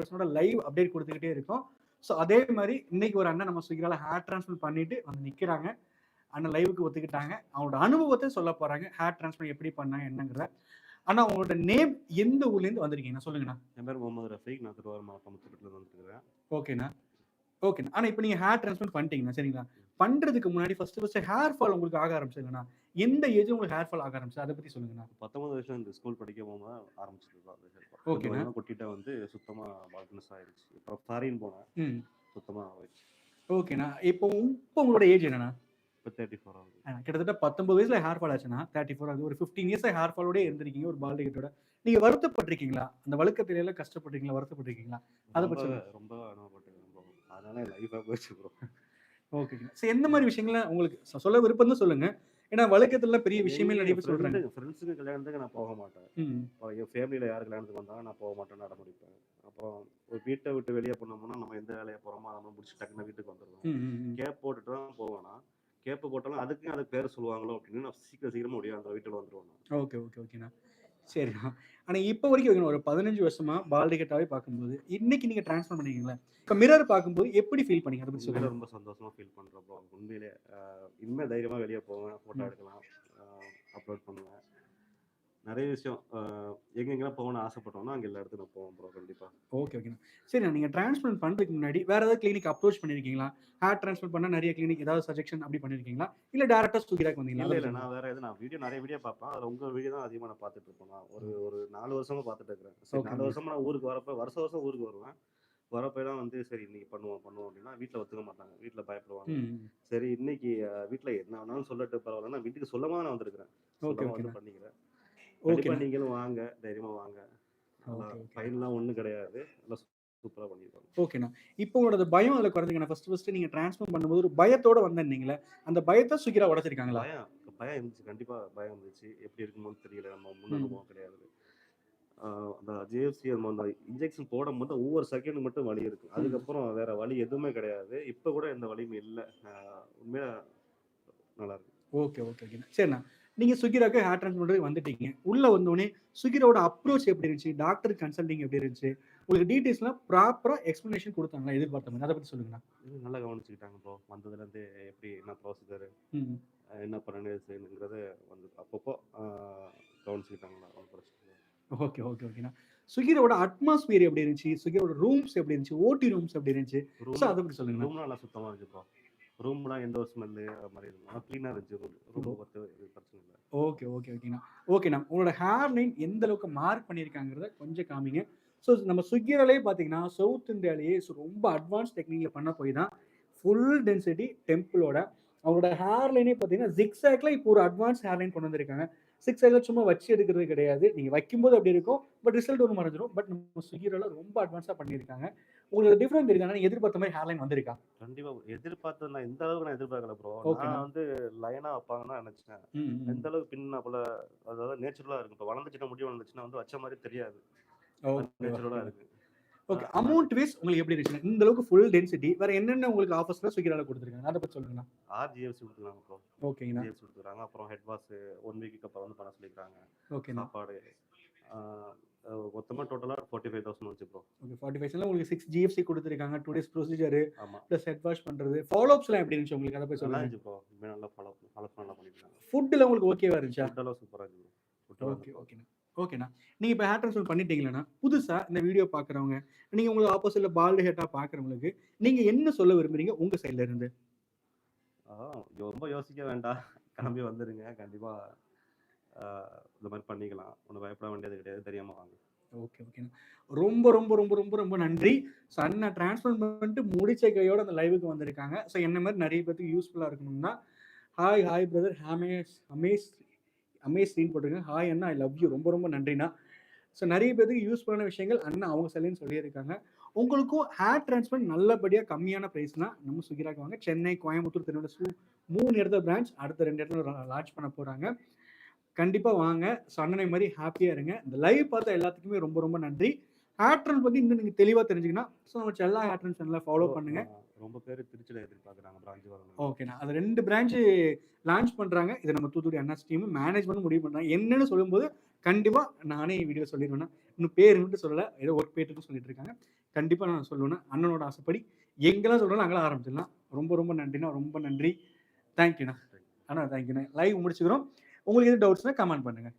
பர்சனோட live update கொடுத்துக்கிட்டே இருக்கோம். So அதே மாதிரி இன்னைக்கு ஒரு அண்ணன் நம்ம ஸ்விக்கிரால ஹேர் டிரான்ஸ்ஃபர் பண்ணிட்டு வந்து நிற்கிறாங்க அண்ணன் லைவுக்கு ஒத்துக்கிட்டாங்க. அவங்களோட அனுபவத்தை சொல்ல போறாங்க. ஹேர் டிரான்ஸ்ஃபர் எப்படி பண்ணாங்க என்னங்கிற அண்ணா உங்களோட நேம் எந்த ஊர்லேருந்து வந்திருக்கீங்க? சொல்லுங்கண்ணா. என் பேர் முகமது ரஃபீக். நான் திருவாரூர் மாவட்டம் முத்துப்பட்டில் வந்துருக்கிறேன் ஓகேண்ணா ஓகேண்ணா ஆனால் இப்போ நீங்கள் ஹேர் டிரான்ஸ்ஃபர் பண்ணிட்டீங்கண்ணா சரிங்களா? பண்ணுறதுக்கு முன்னாடி ஃபர்ஸ்ட் ஃபர்ஸ்ட் ஹேர் ஃபால் உங்களுக்கு ஆக ஆரம்பிச்சதுங்கண்ணா எந்த ஏஜ் உங்களுக்கு ஹேர் ஃபால் ஆக ஆரம்பிச்சு அதை பற்றி சொல்லுங்கண்ணா. பத்தொன்பது வருஷம் இந்த ஸ்கூல் படிக்க போகும்போது ஆரம்பிச்சிருக்கோம் ஓகேண்ணா. கொட்டிட்ட வந்து சுத்தமாக பால்கனஸ் ஆயிடுச்சு அப்புறம் ஃபாரின் போனேன் ம். சுத்தமாக ஆயிடுச்சு ஓகேண்ணா இப்போ இப்போ உங்களோட ஏஜ் என்னண்ணா? இப்போ தேர்ட்டி ஃபோர் ஆகுது கிட்டத்தட்ட பத்தொன்பது வயசுல ஹேர் ஃபால் ஆச்சுன்னா தேர்ட்டி ஃபோர் ஆகுது. ஒரு ஃபிஃப்டீன் இயர்ஸ் ஹேர் ஃபாலோடய இருந்திருக்கீங்க ஒரு பால் டிக்கெட்டோட நீங்க வருத்தப்பட்டிருக்கீங்களா? அந்த வழுக்கத்தில எல்லாம் கஷ்டப்பட்டிருக்கீங்களா? வருத்தப்பட்டிருக்கீங்களா? அதை பத்தி ரொம்ப சொல்லுங்க. அதனால லைஃபாக போயிடுச்சு ப்ரோ ஓகேங்க சரி எந்த மாதிரி விஷயங்கள உங்களுக்கு சொல்ல விருப்பம் தான் சொல்லுங்க. ஏன்னா வழுக்கத்துல பெரிய விஷயமே நிறைய பேர் சொல்றாங்க. ஃப்ரெண்ட்ஸுக்கு கல்யாணத்துக்கு நான் போக மாட்டேன். என் ஃபேமிலியில் யார் கல்யாணத்துக்கு வந்தாலும் நான் போக மாட்டேன் நட முடிப்பேன் அப்புறம் ஒரு வீட்டை விட்டு வெளியே போனோம்னா நம்ம எந்த வேலையை போகிறோமோ அதை நம்ம முடிச்சு டக்குன்னு வீட்டுக்கு வந்துடுவோம். கேப் போட்டுட்டு தான் போவேனா? கேப்பு போட்டாலும் அதுக்கு அதுக்கு பேர் சொல்லுவாங்களோ அப்படின்னு நான் சீக்கிரம் சீக்கிரமா முடியும் அந்த வீட்டில் வந்துருவேன் நான். ஓகே ஓகே ஓகேண்ணா சரிண்ணா ஆனா இப்போ வரைக்கும் வைக்கணும் ஒரு பதினஞ்சு வருஷமா பால் டிக்கெட்டாவே பார்க்கும்போது இன்னைக்கு நீங்க ட்ரான்ஸ்ஃபர் பண்ணீங்களா இப்போ மிரர் பார்க்கும்போது எப்படி ஃபீல் பண்ணீங்க? அதை ரொம்ப சந்தோஷமா ஃபீல் பண்றேன் ப்ரோ உண்மையிலே இனிமே தைரியமா வெளியே போவேன் ஃபோட்டோ. எடுக்கலாம் அப்லோட் பண்ணுவேன். நிறைய விஷயம் எங்கெங்கெல்லாம் போகணும்னு ஆசைப்பட்டோம்னா அங்கே எல்லா இடத்துக்கும் நான் போவேன் ப்ரோ கண்டிப்பா. ஓகே ஓகேண்ணா சரிண்ணா நீங்கள் ட்ரான்ஸ்பிளான்ட் பண்ணுறதுக்கு முன்னாடி வேறு ஏதாவது கிளினிக் அப்ரோச் பண்ணியிருக்கீங்களா ஹேர் ட்ரான்ஸ்ஃபர் பண்ண நிறைய கிளினிக் ஏதாவது சஜெக்ஷன் அப்படி பண்ணியிருக்கீங்களா இல்லை டேரெக்டாக சுகிராக்கு வந்தீங்களா? இல்ல நான் வேற எது நான் வீடியோ நிறைய வீடியோ பார்ப்பேன். அதில் உங்க வீடியோ தான் அதிகமாக நான் பார்த்துட்டு இருப்பேன். நான் ஒரு ஒரு நாலு வருஷமா பார்த்துட்டு இருக்கிறேன். சரி. நாலு வருஷமா நான் ஊருக்கு வரப்ப வருஷம் வருஷம் ஊருக்கு வருவேன். வரப்பெல்லாம் வந்து சரி இன்னைக்கு பண்ணுவோம் பண்ணுவோம் அப்படின்னா வீட்டில் ஒத்துக்க மாட்டாங்க. வீட்டில் பயப்படுவாங்க. சரி இன்னைக்கு வீட்ல என்ன வேணாலும் சொல்லட்டு பரவாயில்ல நான் வீட்டுக்கு சொல்லாம நான் வந்திருக்கிறேன். ஓகே பண்ணிக்கிறேன். கண்டிப்பா ஓகேண்ணா. நீங்களும் வாங்க தைரியமா வாங்க. ஓகே ஓகே ஃபைன்லாம் ஒண்ணும் கிடையாது. நல்லா சூப்பரா பண்ணிருக்காங்க ஓகேண்ணா. இப்போ உங்களோட பயம் அதில் குறைஞ்சிங்கண்ணா ஃபர்ஸ்ட் ஃபர்ஸ்ட் நீங்கள் ட்ரான்ஸ்ஃபர் பண்ணும்போது ஒரு பயத்தோட வந்தீங்களே அந்த பயத்தை சுகிரா உடச்சிருக்காங்களா? பயம் பயம் இருந்துச்சு. கண்டிப்பா பயம் இருந்துச்சு. எப்படி இருக்குமோன்னு தெரியல. நம்ம முன் ம். அனுபவம் கிடையாது. அந்த ஜேஎஃப்சி அந்த இன்ஜெக்ஷன் போடும்போது ஒவ்வொரு செகண்ட் மட்டும் வலி இருக்கு. அதுக்கப்புறம் வேற வலி எதுவுமே கிடையாது. இப்ப கூட எந்த வலியும் இல்லை. உண்மையா நல்லா இருக்கு. ஓகே ஓகே ஓகேண்ணா. சரிண்ணா. நீங்கள் சுகிராக்கு ஹேர் ட்ரான்ஸ்ஃபர் வந்துட்டீங்க. உள்ளே வந்தோடனே சுகிரோட அப்ரோச் எப்படி இருந்துச்சு? டாக்டர் கன்சல்டிங் எப்படி இருந்துச்சு? உங்களுக்கு டீட்டெயில்ஸ்லாம் ப்ராப்பராக எக்ஸ்ப்ளனேஷன் கொடுத்தாங்களா? எதிர்பார்த்த மாதிரி. அதை பற்றி சொல்லுங்கண்ணா. நல்லா கவனிச்சுக்கிட்டாங்க ப்ரோ வந்ததுல இருந்து எப்படி என்ன ப்ராசஸர் ம் என்ன பண்ணணும் செய்யணுங்கிறத வந்து அப்பப்போ கவனிச்சுக்கிட்டாங்களா ஓகே ஓகே ஓகேண்ணா. ஸ்விக்கியோட அட்மாஸ்பியர் எப்படி இருந்துச்சு? ஸ்விக்கியோட ரூம்ஸ் எப்படி இருந்துச்சு? ஓடி ரூம்ஸ் எப்படி இருந்துச்சு? அதை பற்றி சொல்லுங்கண்ணா. ரூம்லாம் நல்லா சுத்தமா இருந்துச்சு ப்ரோ ரூம்லாம் எந்த ஒரு ஸ்மெல்லு அது மாதிரி இருக்கும் க்ளீனாக இருந்துச்சு ரூம் இது பிரச்சனை இல்லை. ஓகே ஓகே ஓகேண்ணா. ஓகேண்ணா உங்களோட ஹேர் லைன் எந்த அளவுக்கு மார்க் பண்ணியிருக்காங்கிறத கொஞ்சம் காமிங்க. ஸோ நம்ம ஸ்விக்கியிலே பார்த்தீங்கன்னா சவுத் இந்தியாலேயே ஸோ ரொம்ப அட்வான்ஸ் டெக்னிக்கில் பண்ண போய் தான் ஃபுல் டென்சிட்டி டெம்பிளோட அவங்களோட ஹேர் லைனே பார்த்தீங்கன்னா ஜிக்ஸாக்ல இப்போ ஒரு அட்வான்ஸ் ஹேர் லைன் கொண்டு வந்திருக்காங்க. சிக்ஸ் ஆக்ல சும்மா வச்சு எடுக்கிறது கிடையாது. நீங்கள் வைக்கும்போது அப்படி இருக்கும். பட் ரிசல்ட் ஒன்று மறைஞ்சிரும். பட் நம்ம ஸ்விக்கியில ரொம்ப அட்வான்ஸாக பண்ணியிருக்காங்க. உங்களுக்கு டிஃப்ரெண்ட் தெரியுது எதிர்பார்த்த மாதிரி ஹேர் லைன் வந்திருக்கா? கண்டிப்பா. எதிர்பார்த்து நான் இந்த அளவுக்கு நான் எதிர்பார்க்கல ப்ரோ நான் வந்து லைனா வைப்பாங்கன்னு நினைச்சேன். எந்த அளவுக்கு பின்னா போல அதாவது நேச்சுரலா இருக்கு இப்போ வளர்ந்துச்சுன்னா முடி வளர்ந்துச்சுன்னா வந்து வச்ச மாதிரி தெரியாது. ஓகே நேச்சுரலா இருக்கு. ஓகே அமௌண்ட் வைஸ் உங்களுக்கு எப்படி இருந்துச்சு இந்த அளவுக்கு ஃபுல் டென்சிட்டி வேற என்னென்ன உங்களுக்கு ஆஃபர்ஸ்ல ஸ்விக்கிரால கொடுத்துருக்காங்க? அதை பத்தி சொல்லுங்கண்ணா. ஆர் ஜிஎஃப்சி கொடுத்துருக்காங்க ப்ரோ ஓகேங்கண்ணா. ஜிஎஃப்சி கொடுத்துருக்காங்க. அப்புறம் ஹெட் வாஷ் ஒன் வீக்கு அப்புறம் வந்து பண்ண சொல்லியிருக்காங்க ஓகேண்ணா. சாப்பாடு ஆஹ் அஹ் மொத்தமா டோட்டலா ஃபார்ட்டி ஃபைவ் தௌசண்ட் வந்துச்சு ப்ரோ ஓகே ஃபார்ட்டி ஃபைவ்ல உங்களுக்கு சிக்ஸ் ஜிஎஃப்சி கொடுத்துருக்காங்க two days procedure plus head wash பண்றது. ஃபாலோஅப்ஸ்லாம் எப்படி இருந்துச்சு உங்களுக்கு? அதை பத்தி நல்லா சொல்லுங்க. ப்ரோ நல்லா ஃபாலோ ஃபாலோ நல்லா பண்ணிருக்காங்க ஃபுட்டில் உங்களுக்கு ஓகேவா இருந்துச்சா? ஃபுட்டெல்லாம் சூப்பரா இருந்துச்சு ஓகே ஓகேண்ணா ஓகேண்ணா. நீங்கள் இப்போ ஹேர் ட்ரான்ஸ்ஃபர் பண்ணிட்டீங்களா புதுசாக இந்த வீடியோ பார்க்குறவங்க நீங்கள் உங்களுக்கு ஆப்போசிட்டில் பால்டு ஹேட்டாக பார்க்குறவங்களுக்கு நீங்கள் என்ன சொல்ல விரும்புறீங்க உங்கள் சைடில் இருந்து? ரொம்ப யோசிக்க வேண்டாம். கிளம்பி வந்துருங்க. கண்டிப்பா ஆஹ் இந்த மாதிரி பண்ணிக்கலாம். ஒன்றும் பயப்பட வேண்டியது கிடையாது. தெரியாம வாங்க. ஓகே ஓகேண்ணா. ரொம்ப ரொம்ப ரொம்ப ரொம்ப ரொம்ப நன்றி. ஸோ அண்ணா ட்ரான்ஸ்ஃபர் பண்ணிட்டு முடிச்ச கையோட அந்த லைவுக்கு வந்திருக்காங்க. ஸோ என்ன மாதிரி நிறைய பேருக்கு யூஸ்ஃபுல்லாக இருக்கணும்னா ஹாய் ஹாய் பிரதர் ஹாமேஸ் அமேஸ் அமேஸ் சீன் போட்டிருக்கேன். ஹாய் அண்ணா ஐ லவ் யூ ரொம்ப ரொம்ப நன்றிண்ணா. ஸோ நிறைய பேருக்கு யூஸ்ஃபுல்லான விஷயங்கள் அண்ணா அவங்க சைட்லேருந்து சொல்லியிருக்காங்க. உங்களுக்கும் ஹேர் டிரான்ஸ்ஃபர் நல்லபடியாக கம்மியான ப்ரைஸ்னா நம்ம சுகிராக்கு வாங்க. சென்னை கோயம்புத்தூர் திருநெல்வேலி சூ மூணு இடத்துல பிரான்ச் அடுத்த ரெண்டு இடத்துல லான்ச் பண்ண போகிறாங்க கண்டிப்பாக வாங்க. ஸோ அண்ணனை மாதிரி ஹாப்பியாக இருங்க. இந்த லைவ் பார்த்த எல்லாத்துக்குமே ரொம்ப ரொம்ப நன்றி. ஹேர் ட்ரான்ஸ் பற்றி இன்னும் நீங்கள் தெளிவாக தெரிஞ்சுக்கணும். ஸோ நம்ம எல்லா ஹேர் சேனலில் ஃபாலோ பண்ணுங்க. ஆஹ் ரொம்ப பேர் திருச்சியில எதிர்பார்க்குறாங்க பிரான்ச் வரணும் ஓகேண்ணா அது ரெண்டு பிரான்ச்சு லான்ச் பண்ணுறாங்க இதை நம்ம தூத்துக்குடி அண்ணா டீம் மேனேஜ்மெண்ட் முடிவு பண்ணுறாங்க என்னன்னு சொல்லும்போது கண்டிப்பாக நானே வீடியோ சொல்லிடுவேன்னா இன்னும் பேர் மட்டும் சொல்லலை ஏதோ ஒர்க் போயிட்டு சொல்லிட்டு இருக்காங்க. கண்டிப்பா நான் சொல்லுவேன்னா அண்ணனோட ஆசைப்படி எங்கெல்லாம் சொல்றோம் அங்கெல்லாம் ஆரம்பிச்சிடலாம். ரொம்ப ரொம்ப நன்றிண்ணா ரொம்ப நன்றி. தேங்க்யூண்ணா அண்ணா. தேங்க்யூண்ணா லைவ் முடிச்சுக்கிறோம். உங்களுக்கு எதுவும் டவுட்ஸ்னா கமெண்ட் பண்ணுங்க.